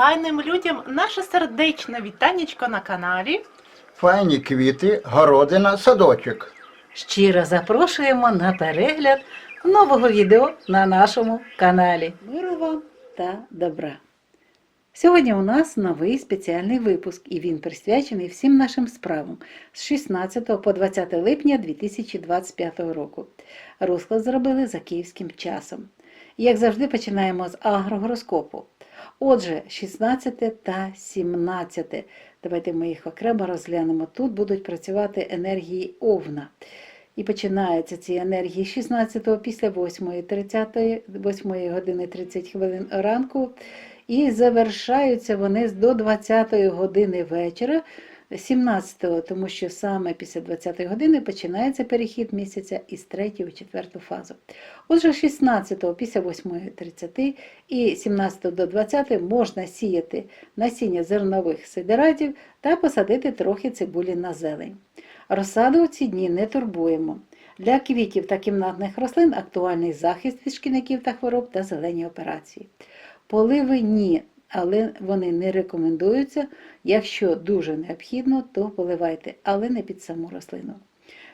файним людям наше сердечне вітанечко на каналі. Файні квіти, городина, садочок. Щиро запрошуємо на перегляд нового відео на нашому каналі. Миру вам та добра. Сьогодні у нас новий спеціальний випуск, і він присвячений всім нашим справам з 16 по 20 липня 2025 року. Розклад зробили за київським часом. Як завжди, починаємо з агрогороскопу. Отже, 16 та 17. Давайте ми їх окремо розглянемо. Тут будуть працювати енергії Овна. І починаються ці енергії 16-го після 8.30, 8 години 30 хвилин ранку. І завершаються вони до 20 години вечора, 17-го, тому що саме після 20 години починається перехід місяця із 3 у 4 фазу. Отже, 16-го після 8.30 і 17 до 20 можна сіяти насіння зернових сидератів та посадити трохи цибулі на зелень. Розсаду у ці дні не турбуємо. Для квітів та кімнатних рослин актуальний захист від шкідників та хвороб та зелені операції. Поливи ні, але вони не рекомендуються. Якщо дуже необхідно, то поливайте, але не під саму рослину.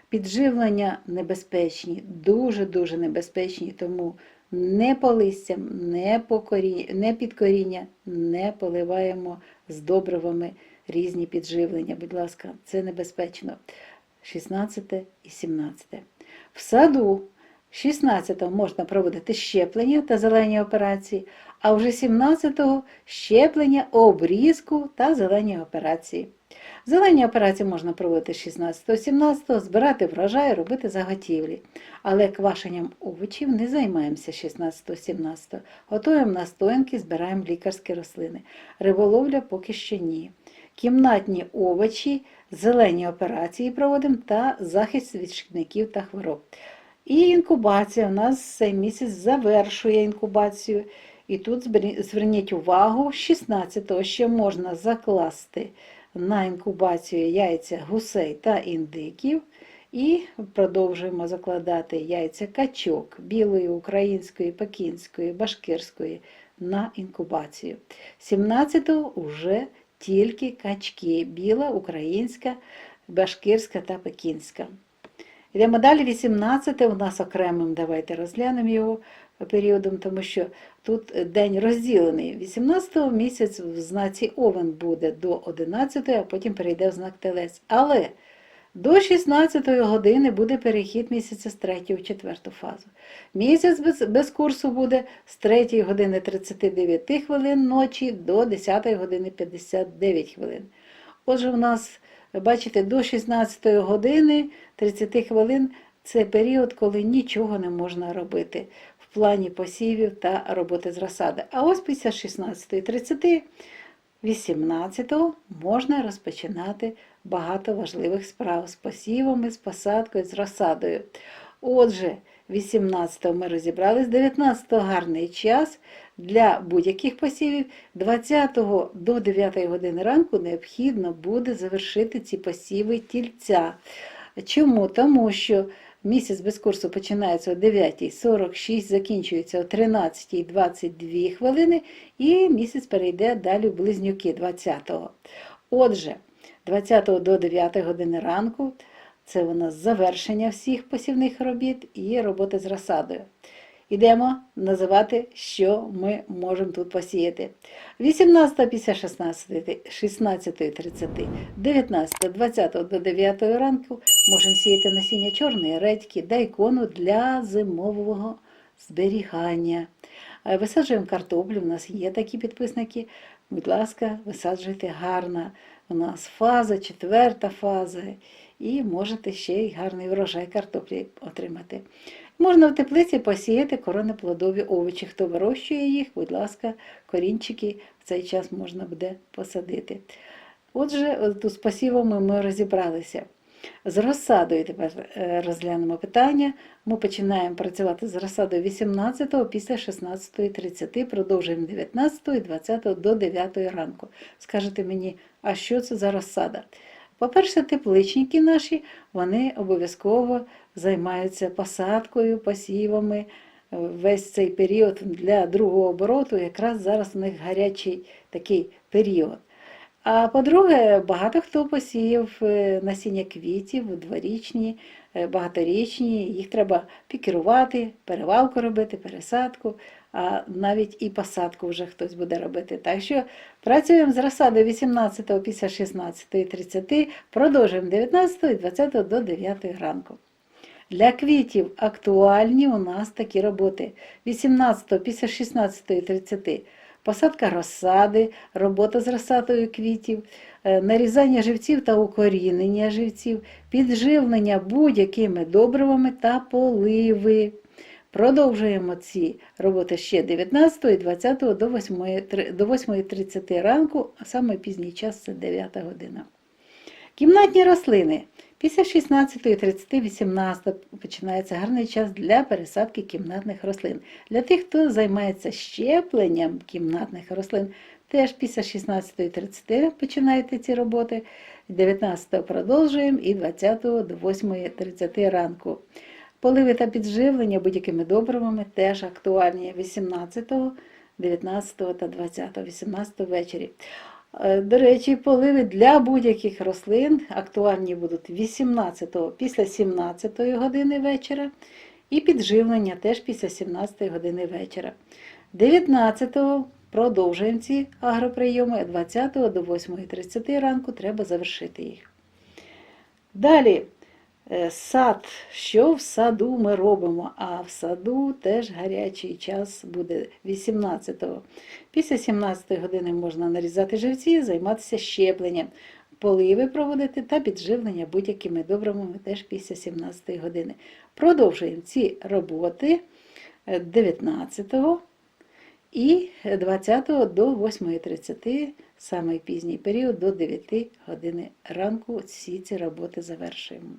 Підживлення небезпечні, дуже-дуже небезпечні, тому не по листям, не, по корі... не під коріння, не поливаємо з добривами різні підживлення. Будь ласка, це небезпечно. 16 і 17. В саду 16-го можна проводити щеплення та зелені операції, а вже 17-го щеплення, обрізку та зелені операції. Зелені операції можна проводити 16-17, збирати врожай, робити заготівлі. Але квашенням овочів не займаємося 16-17. Готуємо настоянки, збираємо лікарські рослини. Риболовля поки що ні. Кімнатні овочі, зелені операції проводимо та захист від шкідників та хвороб. І інкубація у нас цей місяць завершує інкубацію. І тут зверніть увагу, 16-го ще можна закласти на інкубацію яйця гусей та індиків. І продовжуємо закладати яйця качок білої, української, пекінської, башкирської на інкубацію. 17-го вже тільки качки біла, українська, башкирська та пекінська. Йдемо далі, 18 у нас окремим, давайте розглянемо його періодом, тому що тут день розділений. 18 місяць в знаці Овен буде до 11, а потім перейде в знак Телець. Але до 16 години буде перехід місяця з 3 в 4 фазу. Місяць без, без курсу буде з 3 години 39 хвилин ночі до 10 години 59 хвилин. Отже, у нас, бачите, до 16 години 30 хвилин це період, коли нічого не можна робити в плані посівів та роботи з розсади. А ось після 16.30 18-го можна розпочинати багато важливих справ з посівами, з посадкою, з розсадою. Отже, 18-го ми розібрались, 19-го гарний час для будь-яких посівів. 20-го до 9 години ранку необхідно буде завершити ці посіви тільця. Чому? Тому що місяць без курсу починається о 9.46, закінчується о 13.22 хвилини, і місяць перейде далі в близнюки 20-го. Отже, 20 до 9 години ранку це у нас завершення всіх посівних робіт і роботи з розсадою. Ідемо називати, що ми можемо тут посіяти. 18 після 16, 16.30, 19, 20 до 9 ранку можемо сіяти насіння чорної редьки, дайкону для зимового зберігання. Е, Висаджуємо картоплю, у нас є такі підписники. Будь ласка, висаджуйте гарно. У нас фаза, четверта фаза, і можете ще й гарний врожай картоплі отримати. Можна в теплиці посіяти коронеплодові овочі. Хто вирощує їх, будь ласка, корінчики в цей час можна буде посадити. Отже, от з посівами ми розібралися. З розсадою тепер е, розглянемо питання. Ми починаємо працювати з розсадою 18-го після 16.30, продовжуємо 19 і 20 до 9 ранку. Скажете мені, а що це за розсада? По-перше, тепличники наші, вони обов'язково займаються посадкою, посівами весь цей період для другого обороту, якраз зараз у них гарячий такий період. А по-друге, багато хто посіяв е, насіння квітів дворічні, е, багаторічні, їх треба пікірувати, перевалку робити, пересадку, а навіть і посадку вже хтось буде робити. Так що працюємо з розсадою 18 після 16 30, продовжуємо 19 і 20 до 9 ранку. Для квітів актуальні у нас такі роботи 18 після 16 30. Посадка розсади, робота з розсадою квітів, е, нарізання живців та укорінення живців, підживлення будь-якими добривами та поливи. Продовжуємо ці роботи ще 19 і 20 до 8.30 до 8.30 ранку, а саме пізній час це 9 година. Кімнатні рослини. Після 16.30, 18 починається гарний час для пересадки кімнатних рослин. Для тих, хто займається щепленням кімнатних рослин, теж після 16.30 починаєте ці роботи. 19 продовжуємо і 20 до 8.30 ранку. Поливи та підживлення будь-якими добривами теж актуальні 18, 19 та 20, 18 ввечері. Е, До речі, поливи для будь-яких рослин актуальні будуть 18 після 17 години вечора і підживлення теж після 17 години вечора. 19 продовжуємо ці агроприйоми, 20 до 8.30 ранку треба завершити їх. Далі сад. Що в саду ми робимо? А в саду теж гарячий час буде 18-го. Після 17 години можна нарізати живці, займатися щепленням, поливи проводити та підживлення будь-якими добривами теж після 17 години. Продовжуємо ці роботи е, 19 і 20 до 8.30, самий пізній період, до 9 години ранку всі ці роботи завершуємо.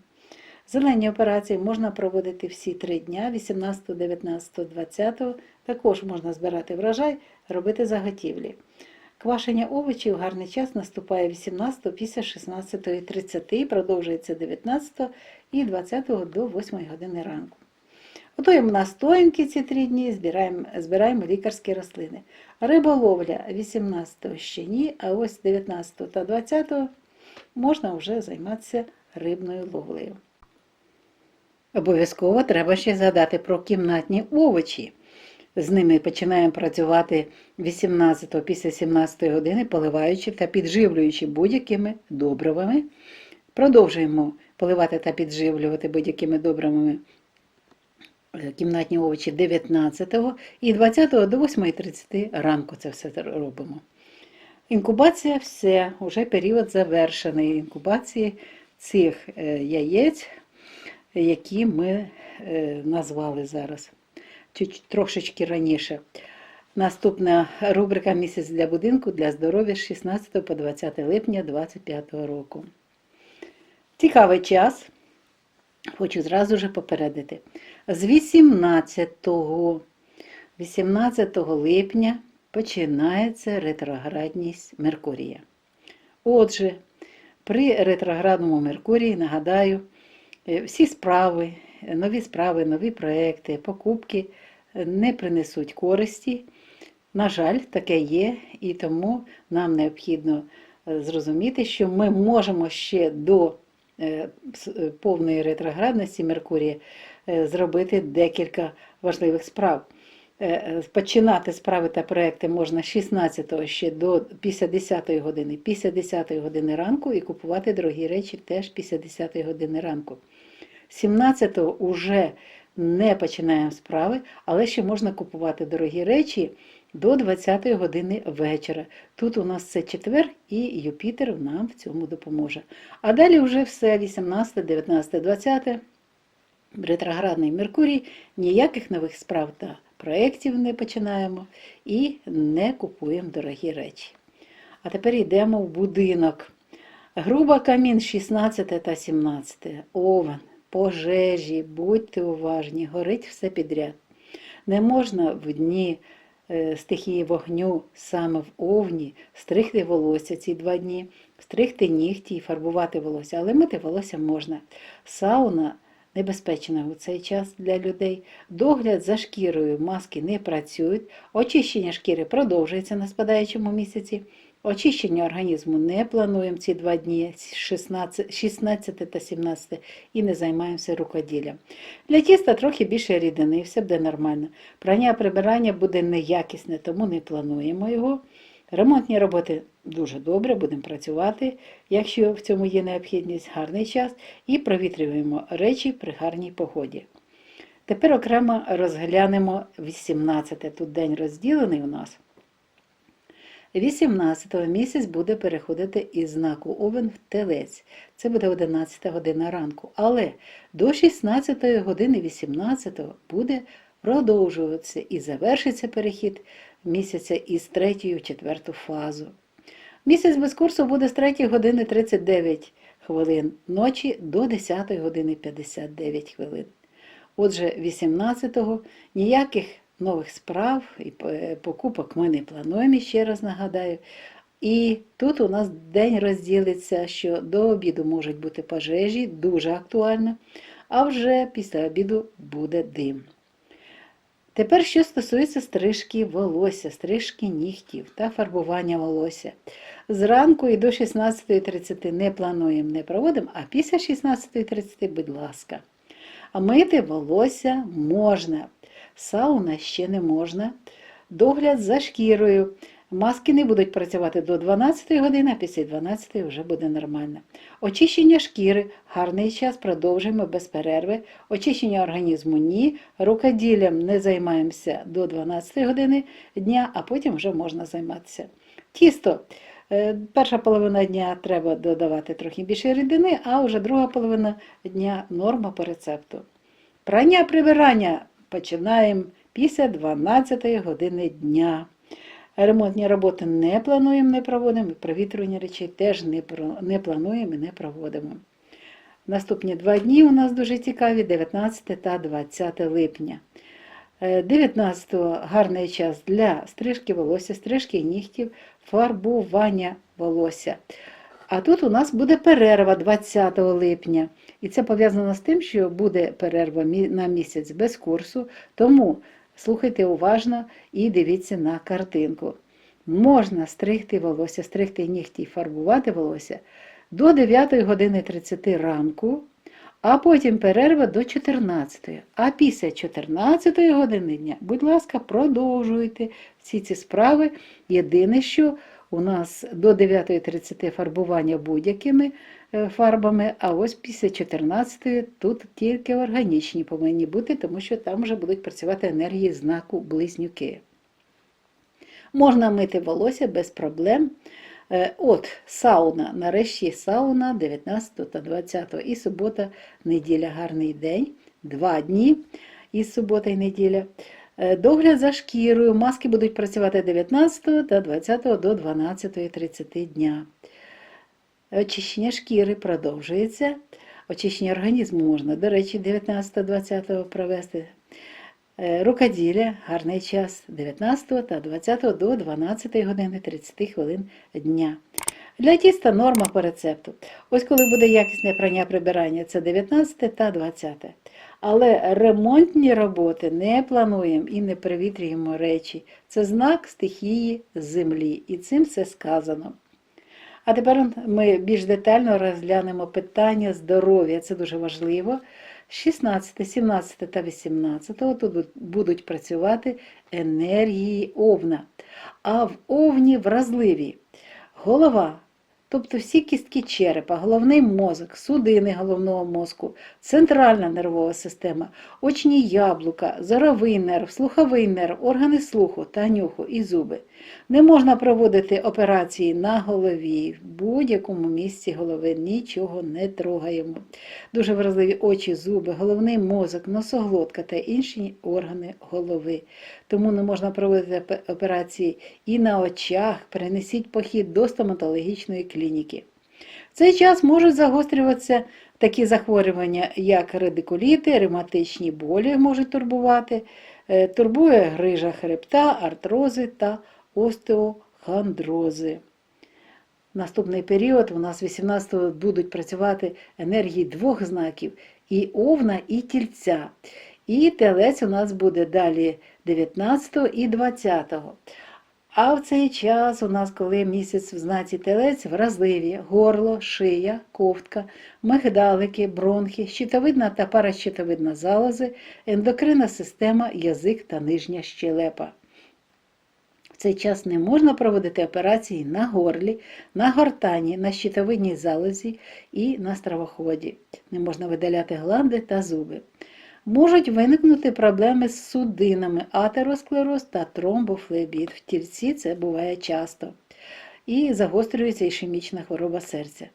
Зелені операції можна проводити всі три дня, 18, 19, 20. Також можна збирати врожай, робити заготівлі. Квашення овочів гарний час наступає 18 після 16.30, продовжується 19 і 20 до 8 години ранку. Готуємо настоянки ці три дні, збираємо, збираємо лікарські рослини. Риболовля 18 ще ні, а ось 19 та 20 можна вже займатися рибною ловлею. Обов'язково треба ще згадати про кімнатні овочі. З ними починаємо працювати 18 після 17 години, поливаючи та підживлюючи будь-якими добривами. Продовжуємо поливати та підживлювати будь-якими добривами е, кімнатні овочі 19 і 20 до 8.30 ранку це все робимо. Інкубація все, вже період завершений. Інкубації цих е, яєць, які ми е, назвали зараз чуть трошечки раніше. Наступна рубрика Місяць для будинку для здоров'я з 16 по 20 липня 2025 року. Цікавий час. Хочу зразу же попередити. З 18, 18 липня починається ретроградність Меркурія. Отже, при ретроградному Меркурії, нагадаю, всі справи, е, нові справи, нові проекти, покупки е, не принесуть користі. На жаль, таке є, і тому нам необхідно е, зрозуміти, що ми можемо ще до е, е, повної ретроградності Меркурія е, зробити декілька важливих справ. Е, е, Починати справи та проекти можна 16-го ще до після 10-ї години, після 10-ї години ранку і купувати дорогі речі теж після 10-ї години ранку. 17-го вже не починаємо справи, але ще можна купувати дорогі речі до 20-ї години вечора. Тут у нас це четвер, і Юпітер нам в цьому допоможе. А далі вже все 18, 19, 20. Ретроградний Меркурій, ніяких нових справ та проєктів не починаємо і не купуємо дорогі речі. А тепер йдемо в будинок. Груба камін 16 та 17. Овен, пожежі, будьте уважні, горить все підряд. Не можна в дні е, стихії вогню саме в овні стригти волосся ці два дні, стригти нігті і фарбувати волосся, але мити волосся можна. Сауна небезпечна у цей час для людей. Догляд за шкірою маски не працюють, очищення шкіри продовжується на спадаючому місяці. Очищення організму не плануємо ці два дні, 16, 16 та 17, і не займаємося рукоділлям. Для тіста трохи більше рідини, і все буде нормально. Прання прибирання буде неякісне, тому не плануємо його. Ремонтні роботи дуже добре, будемо працювати, якщо в цьому є необхідність, гарний час, і провітрюємо речі при гарній погоді. Тепер окремо розглянемо 18. Тут день розділений у нас. 18-го місяць буде переходити із знаку Овен в Телець. Це буде 11 година ранку. Але до 16 години 18 буде продовжуватися і завершиться перехід місяця із 3 в 4 фазу. Місяць без курсу буде з 3 години 39 хвилин ночі до 10 години 59 хвилин. Отже, 18-го ніяких нових справ і е, покупок ми не плануємо, ще раз нагадаю. І тут у нас день розділиться, що до обіду можуть бути пожежі, дуже актуально, а вже після обіду буде дим. Тепер, що стосується стрижки волосся, стрижки нігтів та фарбування волосся. Зранку і до 16.30 не плануємо, не проводимо, а після 16.30, будь ласка. А мити волосся можна. Сауна ще не можна. Догляд за шкірою. Маски не будуть працювати до 12 години, а після 12 вже буде нормально. Очищення шкіри, гарний час, продовжуємо без перерви. Очищення організму ні. Рукоділлям не займаємося до 12 години дня, а потім вже можна займатися. Тісто. Е, Перша половина дня треба додавати трохи більше рідини, а вже друга половина дня норма по рецепту. Прання прибирання починаємо після 12 години дня. Ремонтні роботи не плануємо, не проводимо, і провітрювання речей теж не, не плануємо і не проводимо. Наступні два дні у нас дуже цікаві 19 та 20 липня. 19-го гарний час для стрижки волосся, стрижки нігтів, фарбування волосся. А тут у нас буде перерва 20 липня. І це пов'язано з тим, що буде перерва на місяць без курсу. Тому слухайте уважно і дивіться на картинку. Можна стригти волосся, стригти нігті і фарбувати волосся до 9 години 30 ранку, а потім перерва до 14. А після 14 години дня, будь ласка, продовжуйте всі ці справи. Єдине, що у нас до 9.30 фарбування будь-якими е, фарбами, а ось після 14 тут тільки органічні повинні бути, тому що там вже будуть працювати енергії знаку близнюки. Можна мити волосся без проблем. Е, От сауна, нарешті сауна 19 та 20 і субота, неділя, гарний день, два дні і субота і неділя. Е, Догляд за шкірою, маски будуть працювати 19 та 20 до 12.30 дня. Очищення шкіри продовжується. Очищення організму можна, до речі, 19-20 провести. Е, Рукоділля, гарний час 19 та 20 до 12 години 30 хвилин дня. Для тіста норма по рецепту. Ось коли буде якісне прання прибирання, це 19 та 20. Але ремонтні роботи не плануємо і не привітрюємо речі. Це знак стихії землі, і цим все сказано. А тепер ми більш детально розглянемо питання здоров'я. Це дуже важливо. 16, 17 та 18 тут будуть працювати енергії овна. А в овні вразливі голова, тобто всі кістки черепа, головний мозок, судини головного мозку, центральна нервова система, очні яблука, зоровий нерв, слуховий нерв, органи слуху та нюху і зуби. Не можна проводити операції на голові, в будь-якому місці голови нічого не трогаємо. Дуже вразливі очі, зуби, головний мозок, носоглотка та інші органи голови. Тому не можна проводити операції і на очах. Перенесіть похід до стоматологічної клініки. В цей час можуть загострюватися такі захворювання, як радикуліти, ревматичні болі можуть турбувати, е, турбує грижа хребта, артрози та остеохондрози. Наступний період у нас 18-го будуть працювати енергії двох знаків і овна, і тільця. І телець у нас буде далі 19 і 20. А в цей час у нас, коли місяць в знаці телець, вразливі горло, шия, ковтка, мигдалики, бронхи, щитовидна та паращитовидна залози, ендокринна система, язик та нижня щелепа. В цей час не можна проводити операції на горлі, на гортані, на щитовидній залозі і на стравоході. Не можна видаляти гланди та зуби. Можуть виникнути проблеми з судинами, атеросклероз та тромбофлебіт. В тільці це буває часто. І загострюється ішемічна хвороба серця.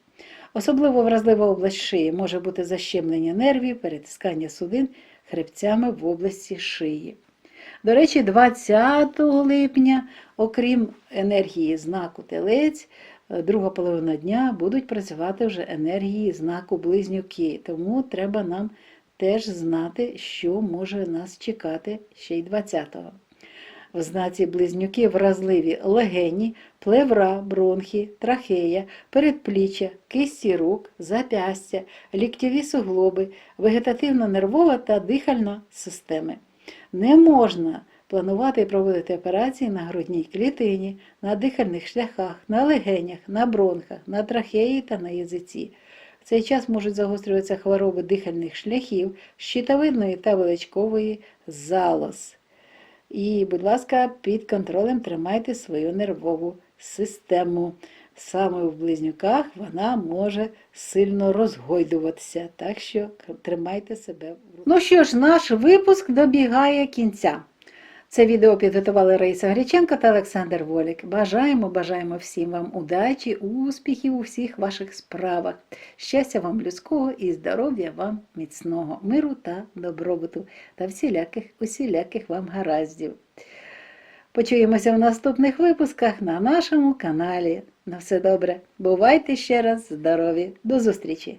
Особливо вразлива область шиї може бути защемлення нервів, перетискання судин хребцями в області шиї. До речі, 20 липня, окрім енергії знаку телець, е, друга половина дня будуть працювати вже енергії знаку близнюки. Тому треба нам теж знати, що може нас чекати ще й 20-го. В знаці близнюки вразливі легені, плевра, бронхи, трахея, передпліччя, кисті рук, запястя, ліктєві суглоби, вегетативно-нервова та дихальна системи. Не можна планувати проводити операції на грудній клітині, на дихальних шляхах, на легенях, на бронхах, на трахеї та на язиці. В цей час можуть загострюватися хвороби дихальних шляхів, щитовидної та величкової залоз. І, будь ласка, під контролем тримайте свою нервову систему. Саме в близнюках вона може сильно розгойдуватися, так що тримайте себе в руках. Ну що ж, наш випуск добігає кінця. Це відео підготували Раїса Греченко та Олександр Волік. Бажаємо, бажаємо всім вам удачі, успіхів у всіх ваших справах. Щастя вам людського і здоров'я вам міцного, миру та добробуту та всіляких, усіляких вам гараздів. Почуємося в наступних випусках на нашому каналі. На все добре. Бувайте ще раз здорові. До зустрічі!